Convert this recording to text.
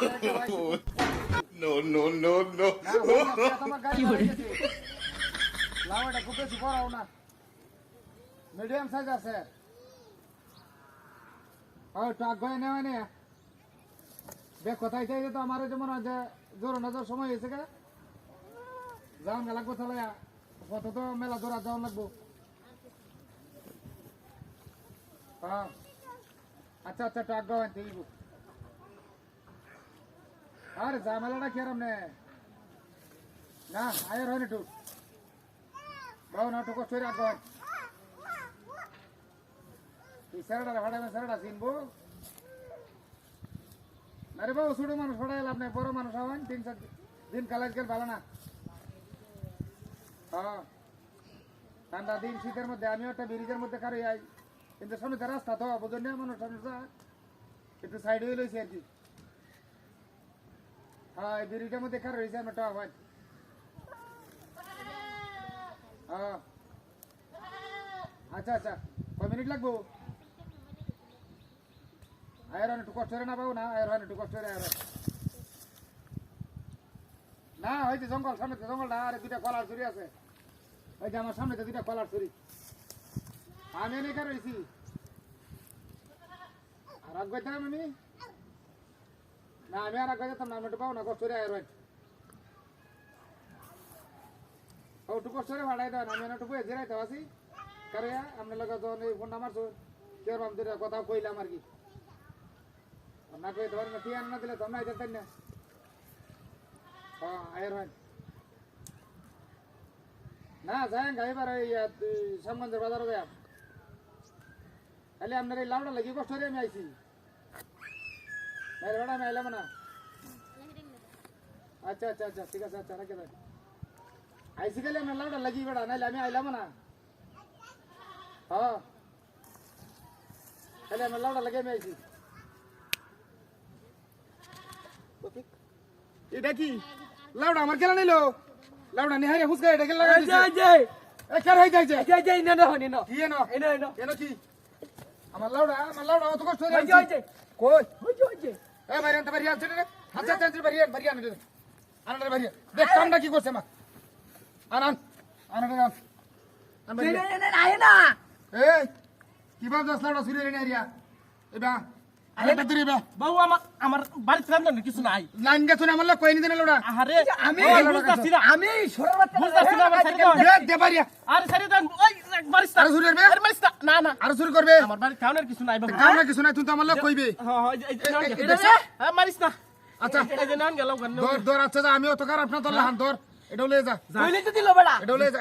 না, না, দাঁড়িয়ে গেছে। লাউটা খুব বেশি বড়ও না মিডিয়াম সাইজ আছে ও টাক গয়ে নেওয়া নে দেখ কোথায় চাই তো আমার যেমন আছে জোর নজর সময় হয়েছে কে যাও না লাগবো তাহলে কত তো মেলা জোড়া যাওয়া লাগবো। হ্যাঁ। আচ্ছা আচ্ছা টাক গয়ে ঠিক আরে ঝামেলাটা কিরম নে না আয়ের হয় না টুক বাবু, না টুকো চুরি আগ তুই স্যারটা ভাড়া স্যারটা চিনবো? আরে বাবু, ছোট মানুষ ভাড়া এলাম না বড় মানুষ হবেন তিন চার দিন কালাজ গেল, ভালো না। হ্যাঁ। ঠান্ডা দিন, শীতের মধ্যে, আমিও একটা ব্রিজের মধ্যে কারও আই। কিন্তু সামনে রাস্তা তো বুঝুন মানুষ একটু সাইড হয়ে লইছে আর কি। হ্যাঁ ব্রিজের মধ্যে কারও হয়েছে আমি একটা আওয়াজ হ্যাঁ। আচ্ছা আচ্ছা কয় মিনিট লাগবো? আয়ের, একটু কষ্ট করে না পাবো না, আয়ের, একটু কষ্ট করে আয়ের। না হয়েছে জঙ্গল, সামনে জঙ্গল না আরে দুইটা কলার চুরি আছে। ওই আমার সামনে তো দুইটা কলার চুরি আমি এনে কে রয়েছি। আর আগ আমি না, আমি আর আগ যেতাম না, আমি পাবো না, কষ্ট করে আয়ের ও একটু কষ্ট করে ভাড়াই দেন, আমি একটু বয়ে জিরাইতে আসি। কারে, আপনার লোক যখন এই ফোন নামার কেরম দুটা কথা কইলাম আর কি। না কই ধরেন না টিয়ান না দিলে তো আমরা যেতেন না হ্যাঁ আয়ের হয় না, যাই গাইবার এই সামগঞ্জের বাজারে যাই। খালি আপনার এই লাউটা লাগি কষ্ট করে আমি আইছি। বাইরে বেড়া আমি না আচ্ছা আচ্ছা আচ্ছা ঠিক আছে আচ্ছা রাখে দেন আইসি গেলে আমি লাউটা লাগি বেড়া নাইলে আমি আইলাম না হ্যাঁ খালি আমি লাউটা লাগে আমি আইছি এটা কি লাউডা আমার কেলা নিলো লাউডা নিহারে হুসকা এটা কেলা লাগাই দিছে এ কার হই যাইছে কি এনো এনো কি আমার লাউডা আমার লাউডা অত কষ্ট হয়ে যাচ্ছে কই এ বাইরে তো বাইরে আছে রে। আচ্ছা আচ্ছা বাইরে বাইরে আনে দে বাইরে দেখ কামটা কি করছে মা? আনান আনে দে আন এই কি দশ সুরে রে এবা গেছ না আমার লোক কই নি। দেন লাউডা আরে আমি- আমি বুঝতাছি না আমি না আরে মারিস না না। না আরও শুরু করবে? আমার বাড়ি খাওয়ানোর কিছু নাই বাবু। কিছু নাই তুই তো আমার লোক কইবে। হ্যাঁ হ্যাঁ এটা সে? হ্যাঁ মারিস না আচ্ছা। এই যে নান গেল দর দর আচ্ছা যা আমিও তো খারাপ না তোর দর। এটা লয়ে যা কইলে তো দিল বেড়া। এটাও লয়ে যা